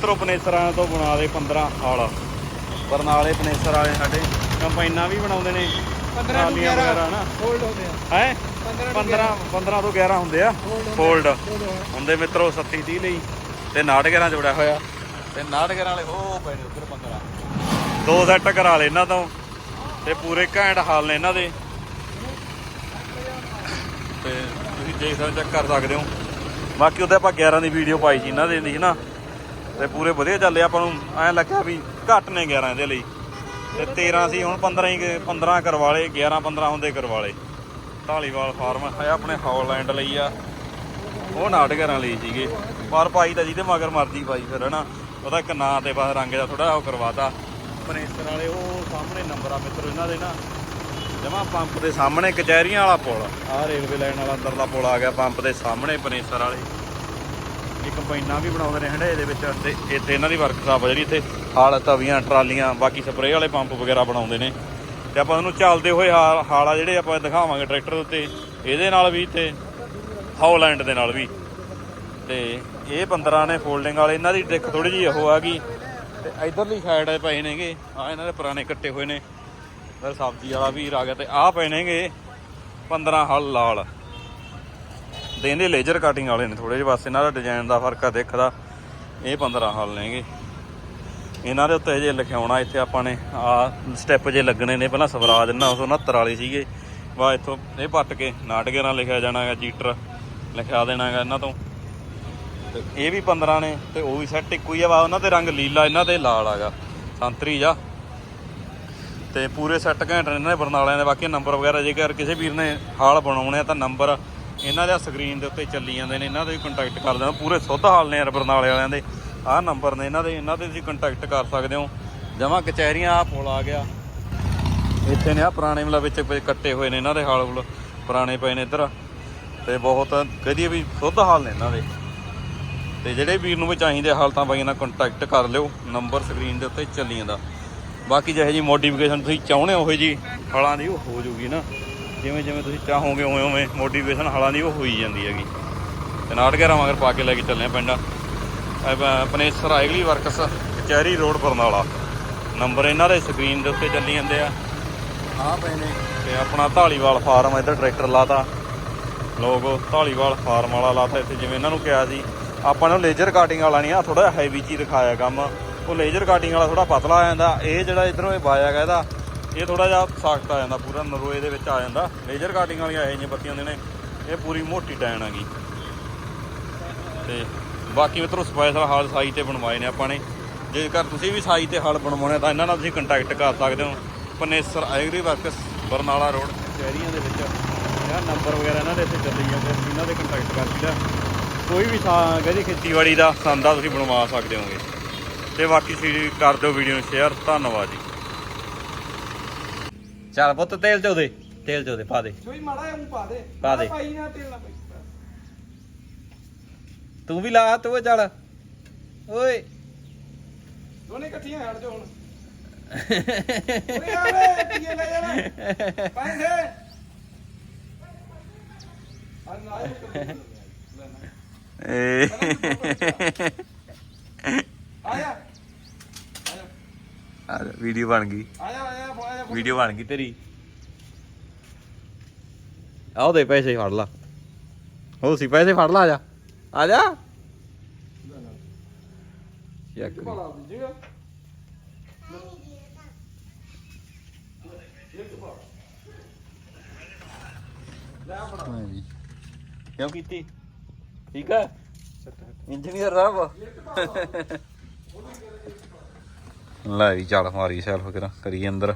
ਮਿੱਤਰੋ ਪਨੇਸਰਾਂ ਤੋਂ ਬਣਾ ਦੇ 15 ਹਾਲ। ਬਰਨਾਲੇ ਪਨੇਸਰ ਵਾਲੇ ਸਾਡੇ ਕੰਪਾਈਨਾਂ ਵੀ ਬਣਾਉਂਦੇ ਨੇ। 15 ਤੋਂ ਟਰਾਲੀਆਂ 11 ਵਗੈਰਾ ਨਾ। ਹੋਲਡ ਹੁੰਦੇ ਆ। ਹੈ? 15 15 ਤੋਂ 11 ਹੁੰਦੇ ਆ। ਫੋਲਡ। ਹੁੰਦੇ ਮਿੱਤਰੋ 37 30 ਲਈ। ਤੇ 69 ਜੁੜਿਆ ਹੋਇਆ। ਤੇ 69 ਵਾਲੇ ਉਹ ਨੇ ਉੱਧਰ 15 ਦੋ ਸੈੱਟ ਕਰਾ ਲੈ ਇਹਨਾਂ ਤੋਂ। ਤੇ ਪੂਰੇ ਘੈਂਟ ਹਾਲ ਨੇ ਇਹਨਾਂ ਦੇ। ਤੇ ਤੁਸੀਂ ਦੇਖ ਸਕਦੇ ਚੈੱਕ ਕਰ ਸਕਦੇ ਹੋ। ਬਾਕੀ ਉਹਦੇ ਆਪਾਂ 11 ਦੀ ਵੀਡੀਓ ਪਾਈ ਸੀ ਇਹਨਾਂ ਦੇ ਦੀ ਨਾ। ਤੇ ਪੂਰੇ ਵਧੀਆ ਚੱਲੇ, ਆਪਾਂ ਨੂੰ ਐਂ ਲੱਗਿਆ ਵੀ ਘੱਟ ਨੇ 11 ਇਹਦੇ ਲਈ। ਤੇ 13 ਸੀ, ਹੁਣ 15 ਹੀ 15 ਕਰਵਾ ਲਏ 11 15 ਹੁੰਦੇ ਕਰਵਾ ਲਏ ਢਾਲੀਵਾਲ ਫਾਰਮ ਹੈ, ਆਪਣੇ ਹੌਲੈਂਡ ਲਈ ਆ। ਉਹ ਨਾਟਕਰਾਂ ਲਈ ਸੀਗੇ। ਪਰ ਪਾਈ ਤਾਂ ਜਿਹਦੇ ਮਗਰ ਮਰਜ਼ੀ ਪਾਈ ਫਿਰ, ਹਨਾ? ਉਹਦਾ ਇੱਕ ਨਾਂ ਤੇ ਬਸ ਰੰਗ ਦਾ ਥੋੜਾ ਉਹ ਕਰਵਾਤਾ। ਪਰੇਸਰ ਵਾਲੇ, ਉਹ ਸਾਹਮਣੇ ਨੰਬਰ ਆ ਮਿੱਤਰੋ, ਇਹਨਾਂ ਦੇ ਨਾ। ਜਮਾ ਪੰਪ ਦੇ ਸਾਹਮਣੇ ਕਚਹਿਰੀਆਂ ਵਾਲਾ ਪੁਲ ਆ। ਰੇਲਵੇ ਲਾਈਨ ਵਾਲਾ ਅੰਦਰਲਾ ਪੁਲ ਆ ਗਿਆ, ਪੰਪ ਦੇ ਸਾਹਮਣੇ ਪਨੇਸਰ ਵਾਲੇ। ਇਹ ਕੰਪਾਈਨਾਂ ਵੀ ਬਣਾਉਂਦੇ ਨੇ ਹੰਡੇ ਦੇ ਵਿੱਚ ਤੇ ਇੱਥੇ ਇਹਨਾਂ ਦੀ ਵਰਕਸ਼ਾਪ ਆ ਜਿਹੜੀ ਇੱਥੇ ਹਾਲ ਤਵੀਆਂ ਟਰਾਲੀਆਂ, ਬਾਕੀ ਸਪਰੇਅ ਵਾਲੇ ਪੰਪ ਵਗੈਰਾ ਬਣਾਉਂਦੇ ਨੇ। ਤੇ ਆਪਾਂ ਤੁਹਾਨੂੰ ਚੱਲਦੇ ਹੋਏ ਹਾਲ, ਹਾਲਾ ਜਿਹੜੇ ਆਪਾਂ ਦਿਖਾਵਾਂਗੇ ਟਰੈਕਟਰ ਦੇ ਉੱਤੇ, ਇਹਦੇ ਨਾਲ ਵੀ ਤੇ ਹੌਲੈਂਡ ਦੇ ਨਾਲ ਵੀ। ਤੇ ਇਹ 15 ਨੇ ਫੋਲਡਿੰਗ ਵਾਲੇ, ਇਹਨਾਂ ਦੀ ਦਿੱਖ ਥੋੜੀ ਜਿਹੀ ਉਹ ਆ ਗਈ। ਤੇ ਇਧਰਲੀ ਸਾਈਡ ਪਏ ਨੇਗੇ ਆ ਇਹਨਾਂ ਦੇ ਪੁਰਾਣੇ ਕੱਟੇ ਹੋਏ ਨੇ। ਫਿਰ ਸਬਜ਼ੀ ਵਾਲਾ ਵੀਰ ਆ ਗਿਆ ਤੇ ਆਹ ਪਏ ਨੇਗੇ 15 ਹਲ ਲਾਲ। ਦੇ ਇਹਦੇ ਲੇਜ਼ਰ ਕਟਿੰਗ ਵਾਲੇ ਨੇ ਥੋੜੇ ਜਿਹੇ ਬਸ, ਇਹਨਾਂ ਦਾ ਡਿਜ਼ਾਈਨ ਦਾ ਫ਼ਰਕ ਆ ਦੇਖਦਾ ਇਹ 15 ਹਾਲ ਨੇਗੇ। ਇਹਨਾਂ ਦੇ ਉੱਤੇ ਜੇ ਲਿਖਾਉਣਾ ਇੱਥੇ ਆਪਾਂ ਨੇ ਆ ਸਟੈਪ ਜੇ ਲੱਗਣੇ ਨੇ, ਪਹਿਲਾਂ ਸਵਰਾਜ 969 ਵਾਲੇ ਸੀਗੇ। ਵਾ ਇੱਥੋਂ ਇਹ ਪੱਟ ਕੇ ਨਾਟਕੇ ਨਾਲ ਲਿਖਿਆ ਜਾਣਾ ਹੈਗਾ ਜੀਟਰ ਲਿਖਿਆ ਦੇਣਾ ਹੈਗਾ ਇਹਨਾਂ ਤੋਂ। ਤੇ ਇਹ ਵੀ 15 ਨੇ, ਤੇ ਉਹ ਵੀ ਸੈੱਟ ਇੱਕੋ ਹੀ ਆ ਵਾ ਉਹਨਾਂ ਦੇ ਰੰਗ ਲੀਲਾ, ਇਹਨਾਂ ਦੇ ਲਾਲ ਆਗਾ। ਸੰਤਰੀ ਜਾ। ਤੇ ਪੂਰੇ ਸੈੱਟ ਘੈਂਟ ਨੇ ਇਹਨਾਂ ਦੇ, ਬਰਨਾਲਿਆਂ ਦੇ, ਬਾਕੀ ਨੰਬਰ ਵਗੈਰਾ ਜੇਕਰ ਕਿਸੇ ਵੀਰ ਨੇ ਹਾਲ ਬਣਾਉਣੇ ਆ, ਤਾਂ ਨੰਬਰ ਇਹਨਾਂ ਦੇ ਸਕਰੀਨ ਦੇ ਉੱਤੇ ਚੱਲੀ ਜਾਂਦੇ ਨੇ, ਇਹਨਾਂ ਦੇ ਵੀ ਕੰਟੈਕਟ ਕਰ ਲੈਣਾ ਪੂਰੇ ਸੁੱਧ ਹਾਲ ਨੇ ਯਾਰ ਬਰਨਾਲੇ ਵਾਲਿਆਂ ਦੇ। ਆਹ ਨੰਬਰ ਨੇ ਇਹਨਾਂ ਦੇ, ਇਹਨਾਂ ਤੇ ਤੁਸੀਂ ਕੰਟੈਕਟ ਕਰ ਸਕਦੇ ਹੋ। ਜਮਾ ਕਚਹਿਰੀਆਂ ਆ ਪੁਲ ਆ ਗਿਆ। ਇੱਥੇ ਨੇ ਆ ਪੁਰਾਣੇ ਮਤਲਬ ਵਿੱਚ ਕੱਟੇ ਹੋਏ ਨੇ ਇਹਨਾਂ ਦੇ ਹਾਲ ਹੁਲ ਪੁਰਾਣੇ ਪਏ ਨੇ ਇੱਧਰ। ਤੇ ਬਹੁਤ ਕਹਦੀਏ ਵੀ ਸੁੱਧ ਹਾਲ ਨੇ ਇਹਨਾਂ ਦੇ। ਤੇ ਜਿਹੜੇ ਵੀਰ ਨੂੰ ਵੀ ਚਾਹੀਦੇ ਹਾਲ ਤਾਂ ਬਾਈ ਨਾਲ ਕੰਟੈਕਟ ਕਰ ਲਿਓ ਨੰਬਰ ਸਕਰੀਨ ਦੇ ਉੱਤੇ ਚੱਲੀ ਜਾਂਦਾ। ਬਾਕੀ ਜਿਹੇ ਜੀ ਮੋਡੀਫਿਕੇਸ਼ਨ ਤੁਸੀਂ ਚਾਹੁੰਦੇ ਹੋ ਜੀ ਹਲਾਂ ਦੀ, ਉਹ ਹੋ ਜੂਗੀ ਨਾ। ਜਿਵੇਂ ਜਿਵੇਂ ਤੁਸੀਂ ਚਾਹੋਗੇ ਉਵੇਂ ਉਵੇਂ ਮੋਡੀਫਿਕੇਸ਼ਨ ਹਲਾਂ ਦੀ ਉਹ ਹੋਈ ਜਾਂਦੀ ਹੈਗੀ। ਤੇ ਨਾਟਕਰਾਂ ਮਗਰ ਪਾ ਕੇ ਲੈ ਕੇ ਚੱਲੇ ਆ ਪਿੰਡ। ਅਹ ਪਨੇਸਰ ਆਇਗਲੀ ਵਰਕਸ ਕਚਹਿਰੀ ਰੋਡ ਬਰਨਾਲਾ। ਨੰਬਰ ਇਹਨਾਂ ਦੇ ਸਕਰੀਨ ਦੇ ਉੱਤੇ ਚੱਲੀ ਜਾਂਦੇ ਆ। ਆਹ ਪਏ ਨੇ ਤੇ ਆਪਣਾ ਢਾਲੀਵਾਲ ਫਾਰਮ ਇੱਧਰ ਟਰੈਕਟਰ ਲਾਤਾ। ਲੋਗੋ ਢਾਲੀਵਾਲ ਫਾਰਮ ਵਾਲਾ ਲਾਤਾ ਇੱਥੇ ਜਿਵੇਂ ਇਹਨਾਂ ਨੂੰ ਕਿਹਾ ਸੀ। ਆਪਾਂ ਨੂੰ ਲੇਜ਼ਰ ਕਾਟਿੰਗ ਵਾਲਾ ਨਹੀਂ ਆ ਥੋੜਾ ਹੈਵੀ ਜੀ ਦਿਖਾਇਆ ਕੰਮ। ਉਹ ਲੇਜ਼ਰ ਕਾਟਿੰਗ ਵਾਲਾ ਥੋੜਾ ਪਤਲਾ ਆ ਜਾਂਦਾ। ਇਹ ਜਿਹੜਾ ਇਧਰੋਂ ਇਹ ਬਾਇਆ ਗਾ ਇਹਦਾ ਇਹ ਥੋੜਾ ਜਿਹਾ ਸਖਤ ਆ ਜਾਂਦਾ, ਪੂਰਾ ਨਰੋਏ ਦੇ ਵਿੱਚ ਆ ਜਾਂਦਾ। ਲੇਜ਼ਰ ਕਾਟਿੰਗ ਵਾਲੀਆਂ ਇਹ ਜਿਹੀਆਂ ਬੱਤੀਆਂ ਦੇ ਨੇ, ਇਹ ਪੂਰੀ ਮੋਟੀ ਟੈਨ ਹੈਗੀ। ਤੇ ਬਾਕੀ ਮਿੱਤਰੋ ਸਪੈਸ਼ਲ ਹਾਲ ਸਾਈਜ਼ ਤੇ ਬਣਵਾਏ ਨੇ ਆਪਾਂ ਨੇ। ਜੇਕਰ ਤੁਸੀਂ ਵੀ ਸਾਈਜ਼ ਤੇ ਹਾਲ ਬਣਵਾਉਣੇ ਤਾਂ ਇਹਨਾਂ ਨਾਲ ਤੁਸੀਂ ਕੰਟੈਕਟ ਕਰ ਸਕਦੇ ਹੋ। Panesar agri works, Barnala road, ਸ਼ਹਿਰੀਆਂ ਦੇ ਵਿੱਚ। ਇਹ ਨੰਬਰ ਵਗੈਰਾ ਇਹਨਾਂ ਦੇ ਇੱਥੇ ਚੱਲੀ ਜਾਂਦੇ ਤੁਸੀਂ ਇਹਨਾਂ ਦੇ ਕੰਟੈਕਟ ਕਰ ਲਿਆ ਕੋਈ ਵੀ ਸਾ- ਕਹਿੰਦੀ ਖੇਤੀਬਾੜੀ ਦਾ ਸੰਦਾ ਤੁਸੀਂ ਬਣਵਾ ਸਕਦੇ ਹੋਗੇ। ਤੇ ਬਾਕੀ ਤੁਸੀਂ ਕਰ ਦਿਓ ਵੀਡੀਓ ਨੂੰ ਸ਼ੇਅਰ ਧੰਨਵਾਦ ਜੀ। ਚੱਲ ਪੁੱਤ ਤੇਲ ਚੋ ਦੇ ਤੇਲ ਚੋ ਦੇ ਪਾ ਦੇ। ਕੋਈ ਮਾੜਾ ਜਿਹਾ ਮੂੰਹ ਪਾ ਦੇ। ਪਾ ਦੇ। ਪਾਈ ਨਾ ਤੇਲ ਨਾ ਪਾਈ। ਤੂੰ ਵੀ ਲਾ ਤੂੰ ਚੱਲ। ਓਏ। ਦੋਨੇ ਇਕੱਠੀਆਂ ਹਟ ਜਾ ਹੁਣ। ਓਏ ਆਵੇ ਪੀਏ ਲੈ ਜਾਣਾ। ਪਾਈ ਦੇ ਆ ਨਾ ਇਹ ਏ ਆਇਆ। ਵੀਡੀਓ ਬਣ ਗਈ। ਆਇਆ ਆਇਆ ਆਇਆ। ਵੀਡੀਓ ਬਣ ਗਈ ਤੇਰੀ। ਆਓ ਦੇ ਪੈਸੇ ਫੜ ਲਾ। ਹੋ ਸੀ, ਪੈਸੇ ਫੜ ਲਾ ਆ ਜਾ। ਆ ਜਾ। ਚੱਕ ਕਿਉਂ ਕੀਤੀ? ਠੀਕ ਆ? ਇੰਜੀਨੀਅਰ ਸਾਹਿਬ। ਲੈ ਵੀ ਚੱਲ ਮਾਰੀ ਸੈਲਫ ਕਰਾਂ, ਕਰੀ ਅੰਦਰ।